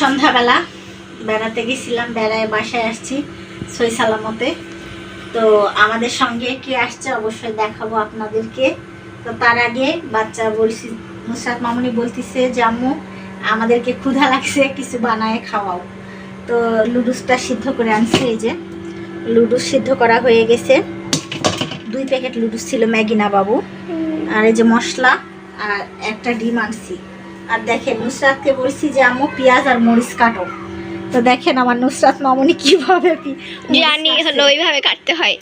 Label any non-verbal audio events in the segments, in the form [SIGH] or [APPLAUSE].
সন্ধ্যাবেলা বেড়াতে গেছিলাম, বেড়ায় বাসায় আসছি সই সালামতে। তো আমাদের সঙ্গে কে আসছে অবশ্যই দেখাবো আপনাদেরকে। তো তার আগে বাচ্চা বলছি নুসরাত মামুনি বলতেছে, যে আম্মু, আমাদেরকে ক্ষুধা লাগছে, কিছু বানায় খাওয়াও। তো লুডুসটা সিদ্ধ করে আনছে, এই যে। লুডুস সিদ্ধ করা হয়ে গেছে। দুই প্যাকেট লুডুস ছিল ম্যাগিনা বাবু। আর এই যে মশলা, আর একটা ডিম আনছি। আর দেখেন নুসরাতকে বলছি যে আম্মু পেঁয়াজ আর মরিচ কাটো। তো দেখেন আমার নুসরাত মামুনি কীভাবে জানি হলো ওইভাবে কাটতে হয়।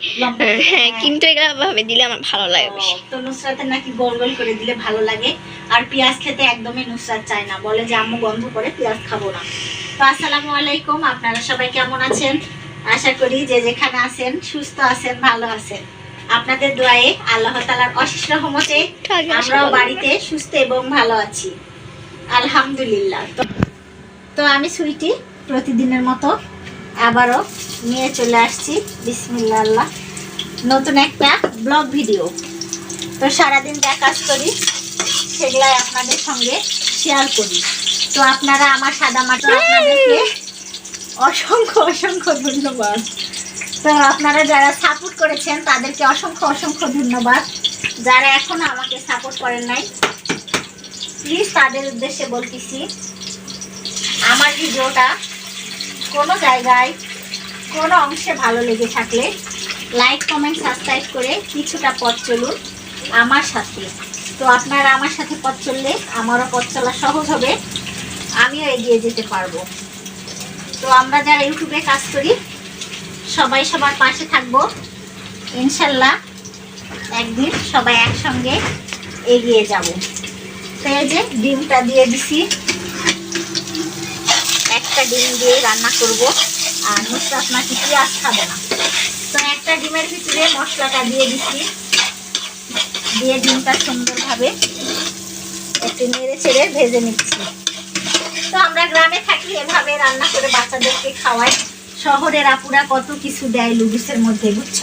হ্যাঁ কিন্তু এগুলো ভাবে দিলে আমার ভালো লাগে বেশি। তো নুসরাতের নাকি গোল গোল করে দিলে ভালো লাগে। আর পেঁয়াজ খেতে একদমই নুসরাত চায় না। বলে যে আম্মু গন্ধ করে পেঁয়াজ খাব না। তো আসসালামু আলাইকুম আপনারা সবাই কেমন আছেন? আশা করি যে যেখানে আছেন সুস্থ আছেন ভালো আছেন। আপনাদের দোয়ায়ে আল্লাহ তালার অশেষ রহমতে আমরাও বাড়িতে সুস্থ এবং ভালো আছি। আলহামদুলিল্লাহ। তো- তো আমি সুইটি প্রতিদিনের মতো আবারও নিয়ে চলে আসছি। বিসমিল্লা আল্লাহ নতুন একটা ব্লগ ভিডিও। তো সারাদিন যা কাজ করি সেগুলাই আপনাদের সঙ্গে শেয়ার করি। তো আপনারা আমার সাদা মাটা আপনাদেরকে অসংখ্য অসংখ্য ধন্যবাদ। তো আপনারা যারা সাপোর্ট করেছেন তাদেরকে অসংখ্য অসংখ্য ধন্যবাদ। যারা এখনও আমাকে সাপোর্ট করেন নাই প্লিজ তাদের উদ্দেশ্যে বলতেছি, আমার ভিডিওটা কোনো জায়গায়, কোনো অংশে ভালো লেগে থাকলে লাইক কমেন্ট সাবস্ক্রাইব করে কিছুটা পথ চলুন আমার সাথে। তো আপনারা আমার সাথে পথ চললে আমারও পথ চলা সহজ হবে, আমিও এগিয়ে যেতে পারব। তো আমরা যারা ইউটিউবে কাজ করি, সবাই সবার পাশে থাকব। ইনশাল্লাহ একদিন সবাই একসঙ্গে এগিয়ে যাব। যে ডিমটা দিয়ে দিছি। একটা ডিম দিয়ে রান্না করব। আর নুসরাত নাকি পেঁয়াজ খাবে না। তো একটা ডিমের ভিতরে মশলাটা দিয়ে দিছি। দিয়ে ডিমটা সুন্দরভাবে একটু নেড়ে ছেড়ে ভেজে নিচ্ছি। তো আমরা গ্রামে থাকি এভাবে রান্না করে বাচ্চাদেরকে খাওয়াই। শহরের আপুরা কত কিছু দেয় লুডুসের মধ্যে বুঝছ?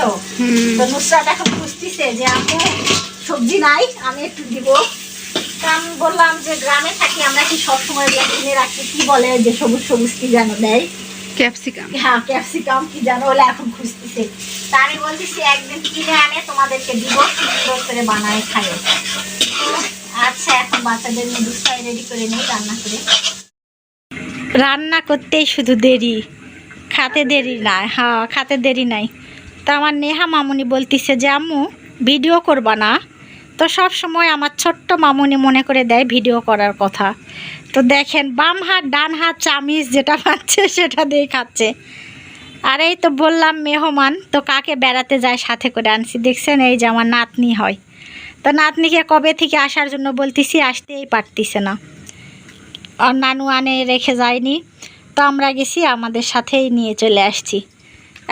তো নুসরাত এখন খুঁজতেছে যে আপু সবজি নাই আমি একটু দিব। আমি বললাম যে গ্রামে থাকি আমরা কি সবসময় কিনে রাখি? কি বলে যে সবুজ সবুজ কি যেন দেয়? ক্যাপসিকাম। হ্যাঁ ক্যাপসিকাম কি জানো বলে এখন খুঁজতেছে। তা আমি বলতেছি একদিন কিনে আনে তোমাদেরকে দিব সুন্দর করে বানায় খাই আচ্ছা এখন বাচ্চাদের নুডলসটাই রেডি করে নিই রান্না করে। রান্না করতেই শুধু দেরি। খাতে দেরি নাই। হ্যাঁ খাতে দেরি নাই। তো আমার নেহা মামুনি বলতিছে যে আম্মু ভিডিও করবা না? তো সব সময় আমার ছোট্ট মামুনি মনে করে দেয় ভিডিও করার কথা। তো দেখেন, বাম হাত, ডান হাত, চামিচ যেটা পাচ্ছে, সেটা দিয়ে খাচ্ছে। আর এই তো বললাম মেহমান, তো কাকে বেড়াতে যায় সাথে করে আনছি? দেখছেন, এই যে আমার নাতনি হয়। তো নাতনিকে কবে থেকে আসার জন্য বলতেছি, আসতেই পারতিছে না। আর নানু আনে রেখে যায়নি। তো আমরা গেছি, আমাদের সাথেই নিয়ে চলে আসছি।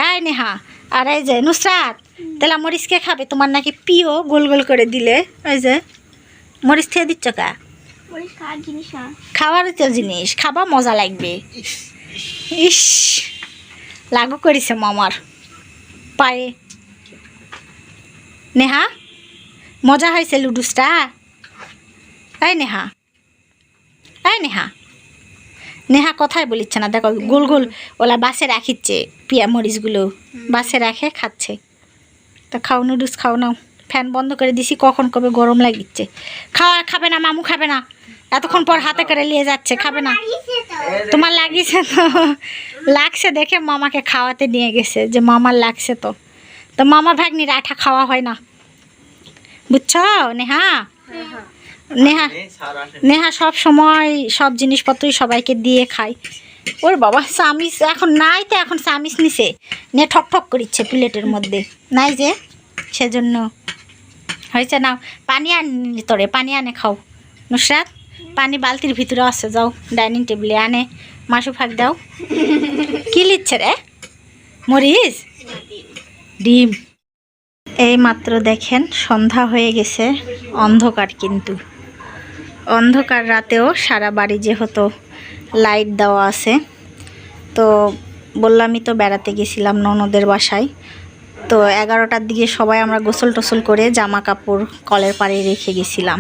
এই নেহা, আর এই যে নুসরাত তাহলে মরিচকে খাবে? তোমার নাকি পিও গোল গোল করে দিলে। ওই যে মরিচ খেয়ে দিচ্ছ কা? খাওয়ার তো জিনিস খাবা মজা লাগবে। ইস লাগু করেছে মামার পায়ে। নেহা মজা হয়েছে লুডুসটা? এই নেহা এই নেহা। নেহা কথাই বলিচ্ছে না দেখো গোল গোল ওলা বাসে রাখিচ্ছে পিয়া মরিচগুলো। বাসে রাখে খাচ্ছে। তা খাও, নুডলস খাও নাও। ফ্যান বন্ধ করে দিছি, কখন কবে গরম লাগিচ্ছে। খাওয়া খাবে না, মামু খাবে না। এতক্ষণ পর হাতে করে নিয়ে যাচ্ছে, খাবে না। তোমার লাগিয়েছে তো। লাগছে দেখে মামাকে খাওয়াতে নিয়ে গেছে, যে মামার লাগছে তো। তো মামার ভাগ্নির আঠা খাওয়া হয় না। বুঝছ, নেহা? নেহা নেহা সব সময় সব জিনিসপত্রই সবাইকে দিয়ে খায়। ওর বাবা চামিচ এখন নাই তো, এখন চামিচ নিছে। নিয়ে ঠক ঠক করিচ্ছে প্লেটের মধ্যে। নাই যে, সেজন্য। হয়েছে না পানি আনি তোরে, পানি আনে খাও। নুসরাত, পানি বালতির ভিতরে আছে, যাও, ডাইনিং টেবিলে আনে। মাসু ফাঁক দাও। কি লিচ্ছে রে? মরিস ডিম। এই মাত্র দেখেন, সন্ধ্যা হয়ে গেছে। অন্ধকার কিন্তু। অন্ধকার রাতেও সারা বাড়ি যেহেতু লাইট দেওয়া আছে। তো বললামই তো বেড়াতে গেছিলাম ননদের বাসায়। তো এগারোটার দিকে সবাই আমরা গোসল টোসল করে জামা কাপড় কলের পাড়ে রেখে গেছিলাম।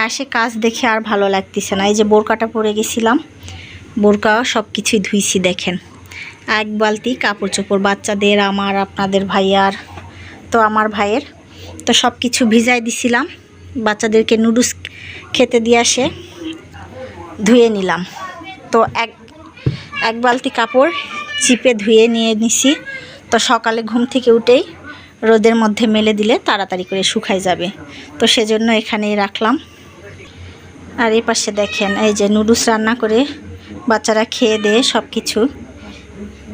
আর সে কাজ দেখে আর ভালো লাগতেছে না। এই যে বোরকাটা পরে গেছিলাম, বোরকা সব কিছুই ধুইছি দেখেন। এক বালতি কাপড় চোপড়, বাচ্চাদের, আমার, আপনাদের, ভাইয়ার, তো আমার ভাইয়ের। তো সব কিছু ভিজাই দিছিলাম। বাচ্চাদেরকে নুডলস খেতে দিয়ে আসে। ধুয়ে নিলাম। তো এক এক বালতি কাপড় চিপে ধুয়ে নিয়ে নিছি। তো সকালে ঘুম থেকে উঠেই রোদের মধ্যে মেলে দিলে তাড়াতাড়ি করে শুকাই যাবে। তো সেজন্য এখানেই রাখলাম। আর এই পাশে দেখেন, এই যে নুডলস রান্না করে বাচ্চারা খেয়ে দিয়ে সব কিছু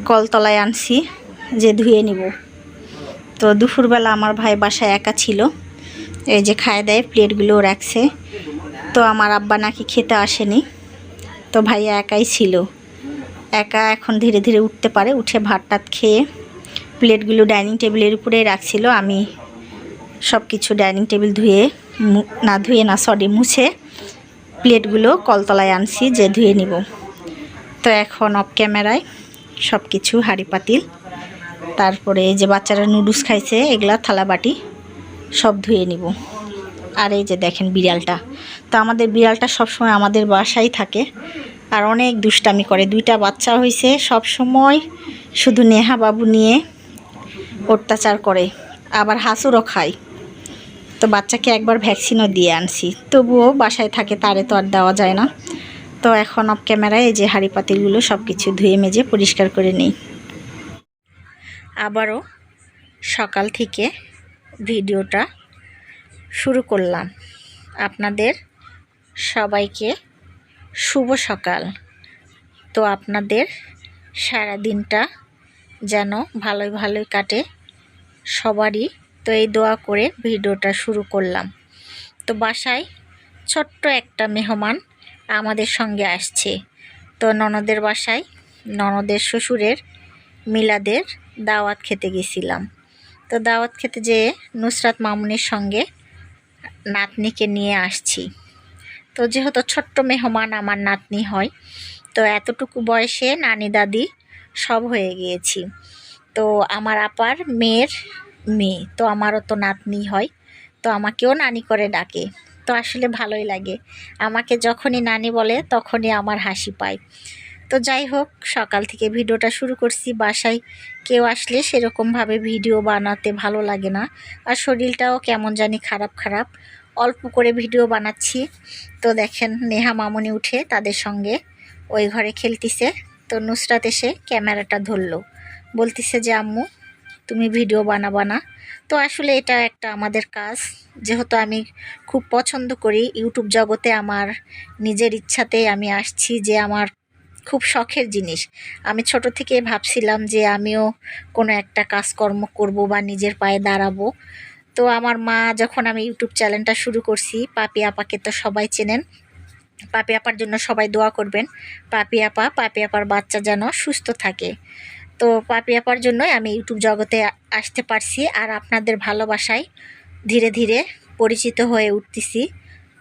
কলতলায় আনছি যে ধুয়ে নিব। তো দুপুরবেলা আমার ভাই বাসায় একা ছিল। এই যে খায় দেয়, প্লেটগুলো রাখছে। তো আমার আব্বা নাকি খেতে আসেনি। তো ভাইয়া একাই ছিল। একা এখন ধীরে ধীরে উঠতে পারে, উঠে ভাত টাত খেয়ে প্লেটগুলো ডাইনিং টেবিলের উপরে রাখছিল। আমি সব কিছু ডাইনিং টেবিল ধুয়ে না ধুয়ে না সরি মুছে প্লেটগুলো কলতলায় আনছি যে ধুয়ে নিব। তো এখন অফ ক্যামেরায় সব কিছু হাঁড়ি পাতিল। তারপরে এই যে বাচ্চারা নুডলস খাইছে, এগুলা থালা বাটি সব ধুয়ে নিব। আর এই যে দেখেন বিড়ালটা। তো আমাদের বিড়ালটা সবসময় আমাদের বাসায় থাকে। আর অনেক দুষ্টামি করে। দুইটা বাচ্চা হয়েছে সব সময় শুধু নেহা বাবু নিয়ে অত্যাচার করে, আবার হাসুরও খায়। তো বাচ্চাকে একবার ভ্যাকসিনও দিয়ে আনছি। তবুও বাসায় থাকে, তারে তো আর দেওয়া যায় না। তো এখন অফ ক্যামেরায় এই যে হাঁড়ি পাতিলগুলো সব কিছু ধুয়ে মেজে পরিষ্কার করে নিই। আবারও সকাল থেকে ভিডিওটা শুরু করলাম। আপনাদের সবাইকে শুভ সকাল। তো আপনাদের সারা দিনটা যেন ভালোই ভালোই কাটে। সবারই তো এই দোয়া করে ভিডিওটা শুরু করলাম। তো বাসায় ছোট্ট একটা মেহমান আমাদের সঙ্গে আসছে। তো ননদের বাসায় ননদের শ্বশুরের মিলাদের দাওয়াত খেতে গেছিলাম। তো দাওয়াত খেতে যেয়ে নুসরাত মামুনির সঙ্গে নাতনিকে নিয়ে আসছি। তো যেহেতু ছোট্ট মেহমান আমার নাতনি হয়, তো এতটুকু বয়সে নানি দাদি সব হয়ে গিয়েছি। তো আমার আপার মেয়ের মেয়ে, তো আমারও তো নাতনি হয়, তো আমাকেও নানি করে ডাকে। তো আসলে ভালোই লাগে। আমাকে যখনই নানি বলে, তখনই আমার হাসি পায়। তো যাই হোক, সকাল থেকে ভিডিওটা শুরু করছি। বাসায় কেউ আসলে সেরকমভাবে ভিডিও বানাতে ভালো লাগে না। আর শরীরটাও কেমন জানি খারাপ খারাপ। অল্প করে ভিডিও বানাচ্ছি। তো দেখেন, নেহা মামনি উঠে তাদের সঙ্গে ওই ঘরে খেলতিছে। তো নুসরাত এসে ক্যামেরাটা ধরলো। বলতিছে যে, আম্মু, তুমি ভিডিও বানাবা না। তো আসলে এটা একটা আমাদের কাজ। যেহেতু আমি খুব পছন্দ করি ইউটিউব জগতে, আমার নিজের ইচ্ছাতে আমি আসছি যে, আমার খুব শখের জিনিস। আমি ছোট থেকে ভাবছিলাম যে, আমিও কোনো একটা কাজকর্ম করব বা নিজের পায়ে দাঁড়াবো। তো আমার মা যখন আমি ইউটিউব চ্যানেলটা শুরু করছি, পাপি আপাকে তো সবাই চেনেন। পাপি আপার জন্য সবাই দোয়া করবেন। পাপি আপা, পাপি আপার বাচ্চা যেন সুস্থ থাকে। তো পাপি আপার জন্যই আমি ইউটিউব জগতে আসতে পারছি আর আপনাদের ভালোবাসায় ধীরে ধীরে পরিচিত হয়ে উঠতেছি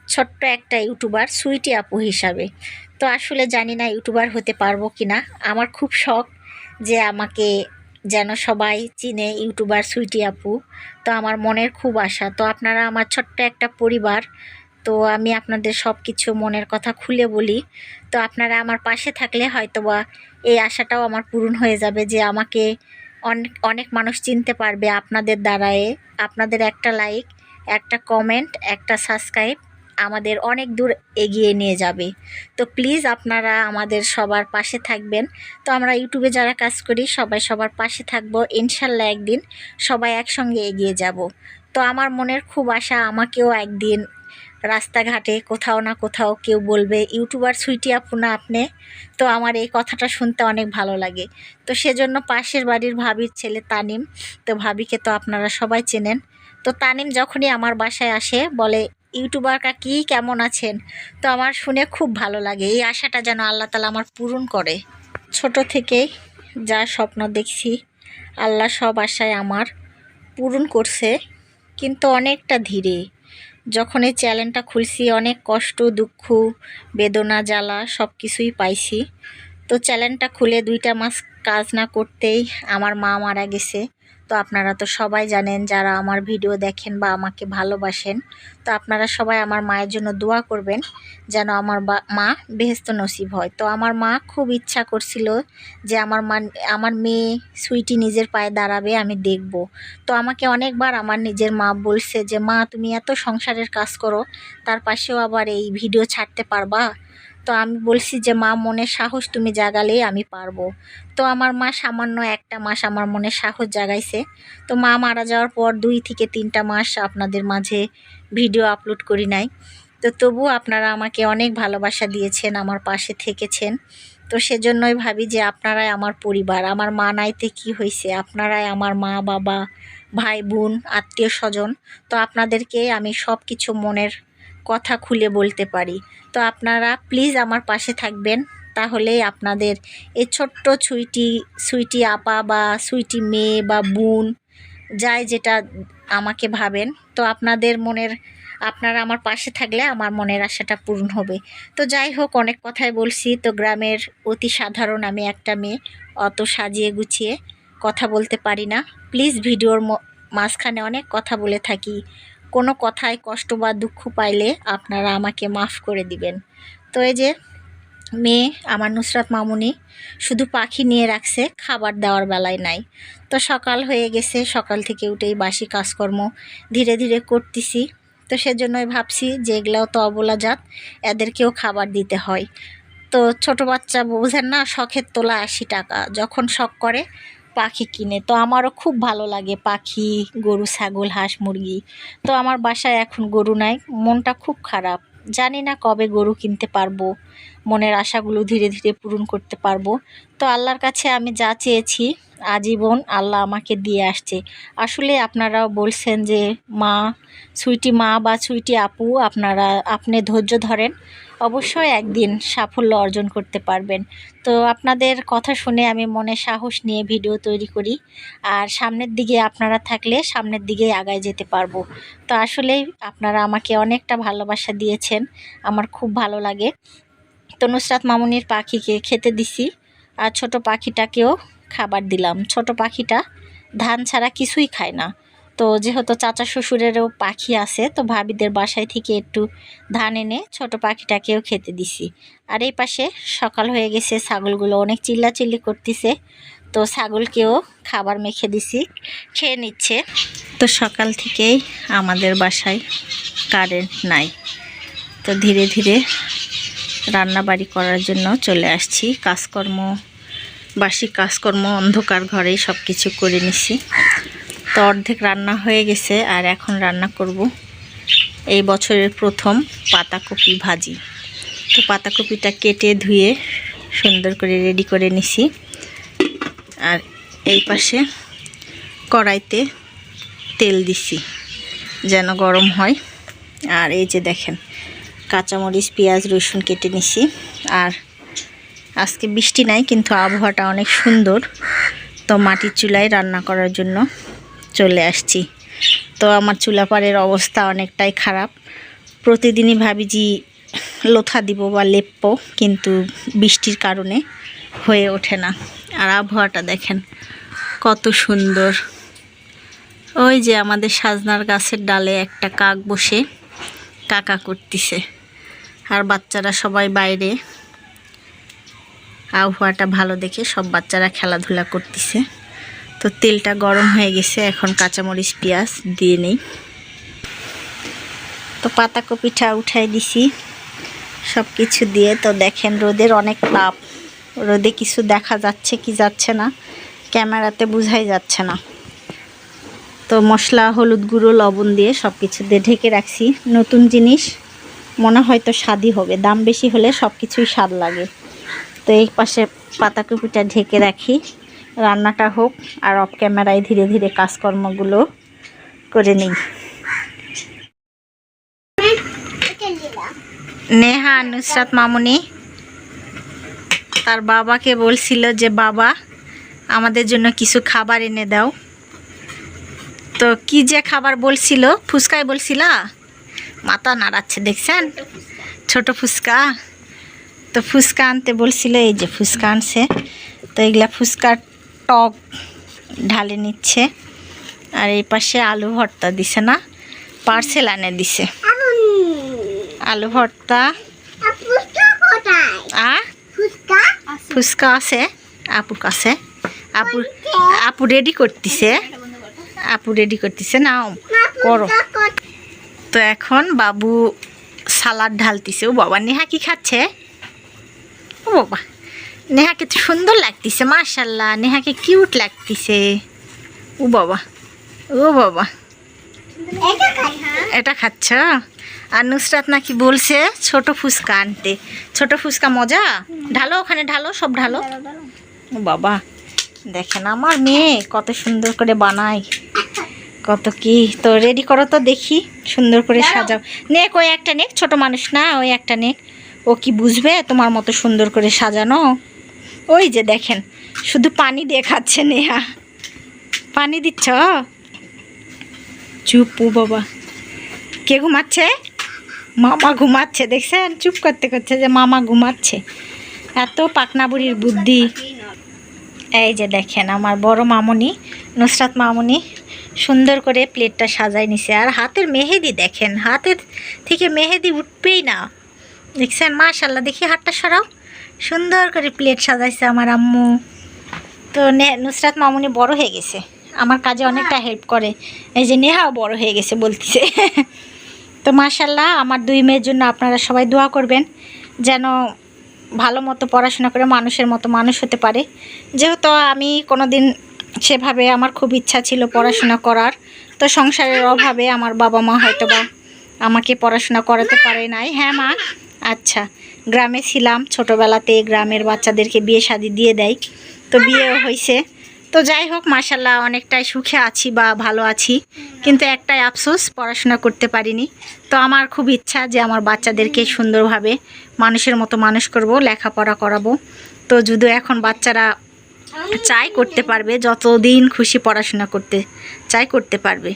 ছোট্ট একটা ইউটিউবার সুইটি আপু হিসাবে। তো আসলে জানি না ইউটিউবার হতে পারব কি না আমার খুব শখ যে আমাকে যেন সবাই চিনে ইউটিউবার সুইটি আপু। তো আমার মনের খুব আশা। তো আপনারা আমার ছোট্ট একটা পরিবার। তো আমি আপনাদের সব কিছু মনের কথা খুলে বলি। তো আপনারা আমার পাশে থাকলে হয়তোবা এই আশাটাও আমার পূরণ হয়ে যাবে যে আমাকে অনেক অনেক মানুষ চিনতে পারবে আপনাদের দ্বারায়ে। আপনাদের একটা লাইক একটা কমেন্ট একটা সাবস্ক্রাইব আমাদের অনেক দূর এগিয়ে নিয়ে যাবে। তো প্লিজ আপনারা আমাদের সবার পাশে থাকবেন। তো আমরা ইউটিউবে যারা কাজ করি, সবাই সবার পাশে থাকব। ইনশাল্লাহ একদিন সবাই একসঙ্গে এগিয়ে যাব। তো আমার মনের খুব আশা, আমাকেও একদিন রাস্তাঘাটে কোথাও না কোথাও কেউ বলবে, ইউটিউবার সুইটি আপু না আপনি? তো আমার এই কথাটা শুনতে অনেক ভালো লাগে। তো সেজন্য পাশের বাড়ির ভাবির ছেলে তানিম, তো ভাবিকে তো আপনারা সবাই চেনেন। তো তানিম যখনই আমার বাসায় আসে, বলে ইউটিউবার কাকি, কেমন আছেন? তো আমার শুনে খুব ভালো লাগে। এই আশাটা যেন আল্লাহ তালা আমার পূরণ করে। ছোট থেকেই যা স্বপ্ন দেখছি, আল্লাহ সব আশায় আমার পূরণ করছে, কিন্তু অনেকটা ধীরে। যখন এই চ্যানেলটা খুলছি, অনেক কষ্ট, দুঃখ, বেদনা, জ্বালা সব কিছুই পাইছি। তো চ্যানেলটা খুলে দুইটা মাস কাজ না করতেই আমার মা মারা গেছে। তো আপনারা তো সবাই জানেন যারা আমার ভিডিও দেখেন বা আমাকে ভালোবাসেন, তো আপনারা সবাই আমার মায়ের জন্য দোয়া করবেন যেন আমার মা বেহেস্ত নসিব হয়। তো আমার মা খুব ইচ্ছা করছিল যে আমার মা, আমার মেয়ে সুইটি নিজের পায়ে দাঁড়াবে, আমি দেখব। তো আমাকে অনেকবার আমার নিজের মা বলছে যে, মা, তুমি এত সংসারের কাজ করো, তার পাশেও আবার এই ভিডিও ছাড়তে পারবা? তো আমি বলছি যে, মা মনে সাহস তুমি জাগালেই আমি পারব। তো আমার মা সামান্য একটা মাস আমার মনে সাহস জাগাইছে। তো মা মারা যাওয়ার পর দুই থেকে তিনটা মাস আপনাদের মাঝে ভিডিও আপলোড করি নাই। তো তবুও আপনারা আমাকে অনেক ভালোবাসা দিয়েছেন, আমার পাশে থেকেছেন। তো সেজন্যই ভাবি যে, আপনারাই আমার পরিবার। আমার মা নাইতে কি হয়েছে আপনারাই আমার মা, বাবা, ভাই, বোন, আত্মীয় স্বজন। তো আপনাদেরকে আমি সব কিছু মনের কথা খুলে বলতে পারি। তো আপনারা প্লিজ আমার পাশে থাকবেন। তাহলেই আপনাদের এই ছোট্ট সুইটি সুইটি আপা বা সুইটি মেয়ে বা বোন, যাই যেটা আমাকে ভাবেন, তো আপনাদের মনের, আপনারা আমার পাশে থাকলে আমার মনের আশাটা পূরণ হবে। তো যাই হোক, অনেক কথাই বলছি, তো গ্রামের অতি সাধারণ আমি একটা মেয়ে, অত সাজিয়ে গুছিয়ে কথা বলতে পারি না। প্লিজ ভিডিওর মাঝখানে অনেক কথা বলে থাকি। কোনো কথায় কষ্ট বা দুঃখ পাইলে আপনারা আমাকে মাফ করে দিবেন। তো এই যে মেয়ে, আমার নুসরাত মামুনি, শুধু পাখি নিয়ে রাখছে, খাবার দেওয়ার বেলায় নাই। তো সকাল হয়ে গেছে, সকাল থেকে উঠেই বাসি কাজকর্ম ধীরে ধীরে করতেছি। তো সেজন্যই ভাবছি যে এগুলাও তো অবলা জাত, এদেরকেও খাবার দিতে হয়। তো ছোট বাচ্চা বোঝেন না, শখের তোলা আশি টাকা। যখন শখ করে পাখি কিনে। তো আমারও খুব ভালো লাগে পাখি, গরু, ছাগল, হাঁস, মুরগি। তো আমার বাসায় এখন গরু নাই, মনটা খুব খারাপ। জানি না কবে গরু কিনতে পারব, মনের আশাগুলো ধীরে ধীরে পূরণ করতে পারব। তো আল্লাহর কাছে আমি যা চেয়েছি, আজীবন আল্লাহ আমাকে দিয়ে আসছে। আসলে আপনারাও বলছেন যে, মা, সুইটি মা বা সুইটি আপু, আপনারা, আপনি ধৈর্য ধরেন। অবশ্যই একদিন সাফল্য অর্জন করতে পারবেন। তো আপনাদের কথা শুনে আমি মনে সাহস নিয়ে ভিডিও তৈরি করি। আর সামনের দিকে আপনারা থাকলে সামনের দিকেই আগায় যেতে পারব। তো আসলেই আপনারা আমাকে অনেকটা ভালোবাসা দিয়েছেন। আমার খুব ভালো লাগে। তো নুসরাত মামুনির পাখিকে খেতে দিছি। আর ছোট পাখিটাকেও খাবার দিলাম। ছোট পাখিটা ধান ছাড়া কিছুই খায় না। তো যেহেতু চাচা শ্বশুরেরও পাখি আছে, তো ভাবিদের বাসায় থেকে একটু ধান এনে ছোট পাখিটাকেও খেতে দিছি। আর এই পাশে সকাল হয়ে গেছে, ছাগলগুলো অনেক চিল্লাচিল্লি করতেছে, তো ছাগলকেও খাবার মেখে দিছি, খেয়ে নিচ্ছে। তো সকাল থেকেই আমাদের বাসায় কারেন্ট নাই। তো ধীরে ধীরে রান্নাবাড়ি করার জন্য চলে আসছি। কাজকর্ম বাসি কাজকর্ম, অন্ধকার ঘরেই সব কিছু করে নিছি। তো অর্ধেক রান্না হয়ে গেছে আর এখন রান্না করব এই বছরের প্রথম পাতাকপি ভাজি। তো পাতাকপিটা কেটে ধুয়ে সুন্দর করে রেডি করে নিছি। আর এই পাশে কড়াইতে তেল দিছি যেন গরম হয়। আর এই যে দেখেন, কাঁচামরিচ, পেঁয়াজ, রসুন কেটে নিছি। আর আজকে বৃষ্টি নাই, কিন্তু আবহাওয়াটা অনেক সুন্দর। তো মাটির চুলায় রান্না করার জন্য চলে আসছি। তো আমার চুলাপাড়ের অবস্থা অনেকটাই খারাপ। প্রতিদিনই ভাবি যে লোথা দিব বা লেপবো, কিন্তু বৃষ্টির কারণে হয়ে ওঠে না। আর আবহাওয়াটা দেখেন, কত সুন্দর। ওই যে আমাদের সাজনার গাছের ডালে একটা কাক বসে কাকা করতেছে। আর বাচ্চারা সবাই বাইরে। আবহাওয়াটা ভালো দেখে সব বাচ্চারা খেলাধুলা করতেছে। তো তেলটা গরম হয়ে গেছে, এখন কাঁচামরিচ, পেঁয়াজ দিয়ে নেই। তো পাতাকপিটা উঠাই দিছি সব কিছু দিয়ে। তো দেখেন রোদের অনেক তাপ, রোদে কিছু দেখা যাচ্ছে কি যাচ্ছে না, ক্যামেরাতে বোঝাই যাচ্ছে না। তো মশলা, হলুদ গুঁড়ো, লবণ দিয়ে সব কিছু দিয়ে ঢেকে রাখছি। নতুন জিনিস, মনে হয়তো স্বাদই হবে, দাম বেশি হলে সব কিছুই স্বাদ লাগে। তো এই পাশে পাতাকপিটা ঢেকে রাখি। রান্নাটা হোক আর অফ ক্যামেরায় ধীরে ধীরে কাজকর্মগুলো করে নিই। নেহা, নুসরাত মামুনি, তার বাবাকে বলছিল যে, বাবা, আমাদের জন্য কিছু খাবার এনে দাও। তো কি যে খাবার বলছিল? ফুচকায় বলছিলা? মাথা নাড়াচ্ছে, দেখছেন? ছোট ফুচকা। তো ফুচকা আনতে বলছিল, এই যে ফুচকা আনছে। তো এগুলা ফুচকার টক ঢালে নিচ্ছে। আর এই পাশে আলু ভর্তা দিছে না? পার্সেল আনে দিছে। আলু ভর্তা। ফুচকা আছে, আপুর কাছে। আপু আপু রেডি করতেছে। আপু রেডি করতেছে, নাও, করো। তো এখন বাবু সালাদ ঢালতিছে। ও বাবা, নেহা কি খাচ্ছে? ও বাবা। নেহাকে তো সুন্দর লাগতেছে মার্শাল্লাহ নেহাকে কিউট লাগতেছে। ও বাবা ও বাবা। এটা খাচ্ছ? আর নুসরাত নাকি বলছে ছোট ফুচকা আনতে। ছোট ফুচকা মজা? ঢালো ওখানে ঢালো সব ঢালো। ও বাবা দেখেন আমার মেয়ে কত সুন্দর করে বানায়। কত কি। তো রেডি করো তো দেখি সুন্দর করে সাজাও। নেক ওই একটা নেক ছোট মানুষ না ওই একটা নেক। ও কি বুঝবে? তোমার মতো সুন্দর করে সাজানো। ওই যে দেখেন, শুধু পানি দিয়ে খাচ্ছে নেহা। পানি দিচ্ছ? চুপু বাবা। কে ঘুমাচ্ছে? মামা ঘুমাচ্ছে, দেখছেন? চুপ করতে করছে যে মামা ঘুমাচ্ছে। এত পাকনা বুড়ির বুদ্ধি। এই যে দেখেন, আমার বড় মামনি, নুসরাত মামনি, সুন্দর করে প্লেটটা সাজাই নিছে। আর হাতের মেহেদি দেখেন, হাতের থেকে মেহেদি উঠবেই না। দেখছেন? মাশাল্লাহ, দেখি হাতটা সরাও। সুন্দর করে প্লেট সাজাইছে আমার আম্মু। তো নে- নুসরাত মামুনি বড় হয়ে গেছে। আমার কাজে অনেকটা হেল্প করে। এই যে নেহাও বড় হয়ে গেছে বলতেছে। [LAUGHS] তো মাশাল্লাহ আমার দুই মেয়ের জন্য আপনারা সবাই দোয়া করবেন যেন ভালো মতো পড়াশোনা করে মানুষের মতো মানুষ হতে পারে। যেহেতু আমি কোনো দিন সেভাবে আমার খুব ইচ্ছা ছিল পড়াশোনা করার তো সংসারের অভাবে আমার বাবা মা হয়তো বা আমাকে পড়াশোনা করাতে পারে নাই। হ্যাঁ মা? আচ্ছা। গ্রামে ছিলাম। ছোটোবেলাতে গ্রামের বাচ্চাদেরকে বিয়ে শাদি দিয়ে দেয়। তো বিয়েও হয়েছে তো যাই হোক মাসাল্লাহ অনেকটাই সুখে আছি বা ভালো আছি। কিন্তু একটাই আফসোস, পড়াশোনা করতে পারিনি। তো আমার খুব ইচ্ছা যে আমার বাচ্চাদেরকে সুন্দরভাবে মানুষের মতো মানুষ করব, লেখাপড়া করাবো। তো যদিও এখন বাচ্চারা চাই করতে পারবে, যতদিন খুশি পড়াশোনা করতে চাই করতে পারবে।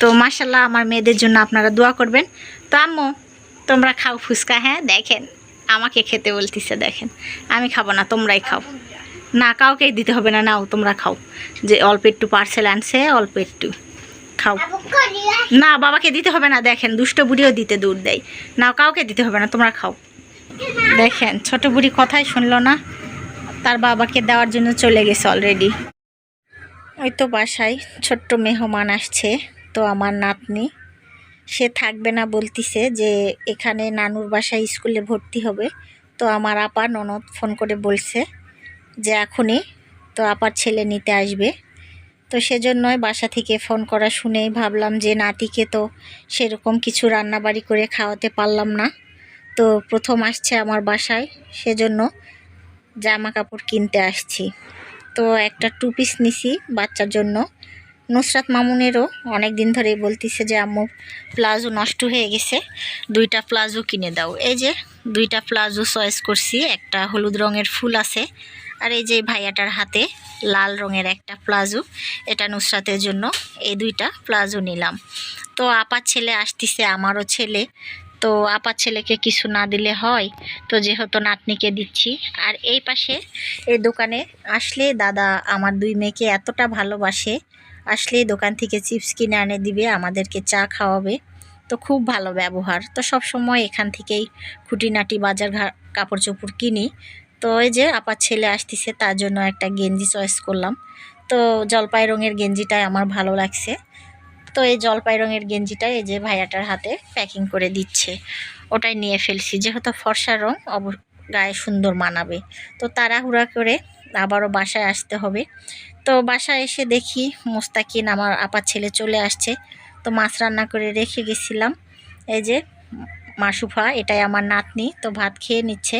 তো মাসাল্লাহ আমার মেয়েদের জন্য আপনারা দোয়া করবেন। তো আম্মু, তোমরা খাও ফুচকা হ্যাঁ দেখেন। আমাকে খেতে বলতিছে, দেখেন। আমি খাব না, তোমরাই খাও। না কাউকেই দিতে হবে না, নাও, তোমরা খাও। যে অল্প একটু পার্সেল আনছে, অল্প একটু খাও। না, বাবাকে দিতে হবে না, দেখেন, দুষ্ট বুড়িও দিতে দূর দেয়। না কাউকে দিতে হবে না, তোমরা খাও। দেখেন, ছোট বুড়ি কথাই শুনলো না। তার বাবাকে দেওয়ার জন্য চলে গেছে অলরেডি ওই তো বাসায় ছোট্ট মেহমান আসছে, তো আমার নাতনি। সে থাকবে না বলতিছে যে এখানে নানুর বাসায় স্কুলে ভর্তি হবে। তো আমার আপা ননদ ফোন করে বলছে যে এখনই তো আপার ছেলে নিতে আসবে। তো সেজন্যই বাসা থেকে ফোন করা শুনেই ভাবলাম যে নাতিকে তো সেরকম কিছু রান্নাবাড়ি করে খাওয়াতে পারলাম না। তো প্রথম আসছে আমার বাসায়, সেজন্য জামা কাপড় কিনতে আসছি। তো একটা টু পিস নিছি বাচ্চার জন্য। নুসরাত মামুনেরও অনেক দিন ধরেই বলতিছে যে, আম্মু, প্লাজো নষ্ট হয়ে গেছে, দুইটা প্লাজো কিনে দাও। এই যে, দুইটা প্লাজো চয়েস করছি, একটা হলুদ রঙের ফুল আছে, আর এই যে ভাইয়াটার হাতে লাল রঙের একটা প্লাজো, এটা নুসরাতের জন্য, এই দুইটা প্লাজো নিলাম। তো আপার ছেলে আসতিছে, আমারও ছেলে, তো আপার ছেলেকে কিছু না দিলে হয়, তো যেহেতু নাতনিকে দিচ্ছি, আর এই পাশে এই দোকানে আসলে দাদা আমার দুই মেয়েকে এতটা ভালোবাসে আসলে দোকান থেকে চিপস কিনে আনে দিবে, আমাদেরকে চা খাওয়াবে। তো খুব ভালো ব্যবহার। তো সব সময় এখান থেকেই খুঁটিনাটি, বাজার কাপড় চোপড় কিনি। তো এই যে আপার ছেলে আসতেছে, তার জন্য একটা গেঞ্জি চয়েস করলাম। তো জলপাই রঙের গেঞ্জিটাই আমার ভালো লাগছে। তো এই জলপাই রঙের গেঞ্জিটা এই যে ভাইয়াটার হাতে প্যাকিং করে দিচ্ছে। ওটাই নিয়ে ফেলছি। যেহেতু ফর্সা রং, অব গায়ে সুন্দর মানাবে। তো তাড়াহুড়া করে আবারও বাসায় আসতে হবে। তো বাসায় এসে দেখি মোস্তাকিন আমার আপার ছেলে চলে আসছে। তো মাছ রান্না করে রেখে গেছিলাম। এই যে মাসুফা, এটাই আমার নাতনি, তো ভাত খেয়ে নিচ্ছে।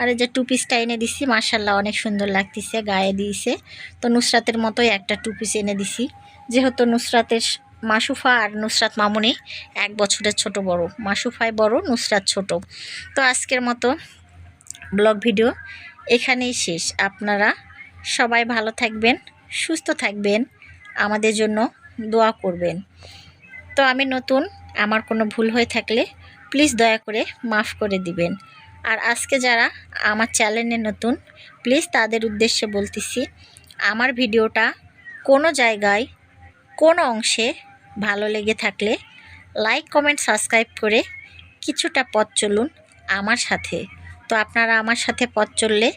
আর এই যে টু পিসটা এনে দিছি মার্শাল্লাহ অনেক সুন্দর লাগতেছে, গায়ে দিয়েছে। তো নুসরাতের মতোই একটা টু পিস এনে দিছি। যেহেতু নুসরাতের মাসুফা আর নুসরাত মামুনি এক বছরের ছোট বড়। মাসুফায় বড়, নুসরাত ছোট। তো আজকের মতো ব্লগ ভিডিও এখানেই শেষ। আপনারা সবাই ভালো থাকবেন। সুস্থ থাকবেন, আমাদের জন্য দোয়া করবেন। তো আমি নতুন, আমার কোনো ভুল হয়ে থাকলে প্লিজ দয়া করে মাফ করে দিবেন। আর আজকে যারা আমার চ্যানেলে নতুন প্লিজ তাদের উদ্দেশ্যে বলতেছি, আমার ভিডিওটা কোনো জায়গায়, কোনো অংশে ভালো লেগে থাকলে লাইক কমেন্ট সাবস্ক্রাইব করে কিছুটা পথ চলুন আমার সাথে। তো আপনারা আমার সাথে পথ চললে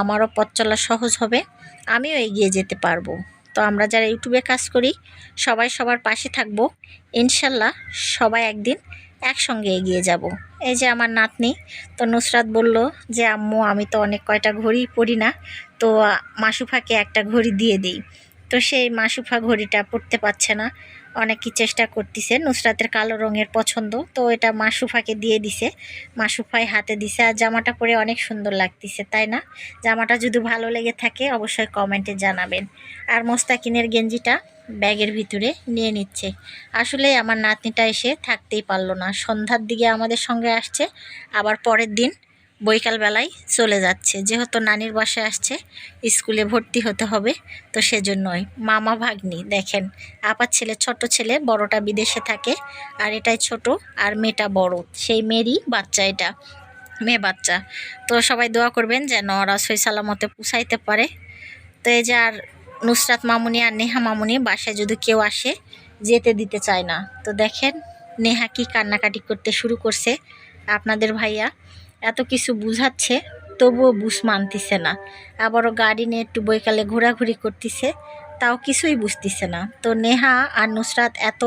আমারও পথ চলা সহজ হবে। আমিও এগিয়ে যেতে পারব। তো আমরা যারা ইউটিউবে কাজ করি, সবাই সবার পাশে থাকব। ইনশাল্লাহ সবাই একদিন একসঙ্গে এগিয়ে যাব। এই যে আমার নাতনি, তো নুসরাত বলল যে, আম্মু, আমি তো অনেক কয়টা ঘড়ি পড়ি না, তো মাসুফাকে একটা ঘড়ি দিয়ে দিই। তো সেই মাসুফা ঘড়িটা পড়তে পারছে না। অনেকই চেষ্টা করতেছে। নুসরাতের কালো রঙের পছন্দ। তো এটা মাসুফাকে দিয়ে দিছে। মাসুফাই হাতে দিছে আর জামাটা পরে অনেক সুন্দর লাগতেছে, তাই না? জামাটা যদি ভালো লেগে থাকে অবশ্যই কমেন্টে জানাবেন। আর মোস্তাকিনের গেঞ্জিটা ব্যাগের ভিতরে নিয়ে নিচ্ছে। আসলে আমার নাতনিটা এসে থাকতেই পারল না। সন্ধ্যার দিকে আমাদের সঙ্গে আসছে, আবার পরের দিন বৈকালবেলায় চলে যাচ্ছে। যেহেতু নানির বাসায় আসছে, স্কুলে ভর্তি হতে হবে, তো সেজন্যই। মামা ভাগ্নি, দেখেন, আপার ছেলে ছোট ছেলে, বড়টা বিদেশে থাকে, আর এটাই ছোট, আর মেয়েটা বড়। সেই মেয়েরই বাচ্চা এটা, মেয়ে বাচ্চা। তো সবাই দোয়া করবেন যেন ওরা সই সালামতে পুষাইতে পারে। তো এই যে আর নুসরাত মামুনি আর নেহা মামুনি বাসায় যদি কেউ আসে, যেতে দিতে চায় না। তো দেখেন, নেহা কি কান্নাকাটি করতে শুরু করছে। আপনাদের ভাইয়া এত কিছু বুঝাচ্ছে, তবুও বুঝ মানতিছে না। আবারও গাড়ি নিয়ে একটু বৈকালে ঘোরাঘুরি করতেছে, তাও কিছুই বুঝতেছে না। তো নেহা আর নুসরাত এত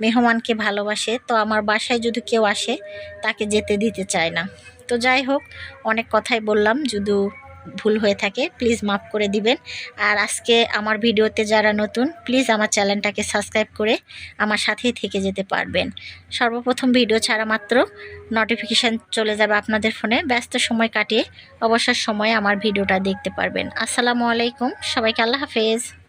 মেহমানকে ভালোবাসে, তো আমার বাসায় যদি কেউ আসে, তাকে যেতে দিতে চায় না। তো যাই হোক, অনেক কথাই বললাম যদি ভুল হয়ে থাকে প্লিজ মাফ করে দিবেন। আর আজকে আমার ভিডিওতে যারা নতুন প্লিজ আমার চ্যানেলটাকে সাবস্ক্রাইব করে আমার সাথেই থেকে যেতে পারবেন। সর্বপ্রথম ভিডিও ছাড়া মাত্র নোটিফিকেশান চলে যাবে আপনাদের ফোনে। ব্যস্ত সময় কাটিয়ে অবসর সময়ে আমার ভিডিওটা দেখতে পারবেন। আসসালামু আলাইকুম, সবাইকে আল্লাহ হাফেজ।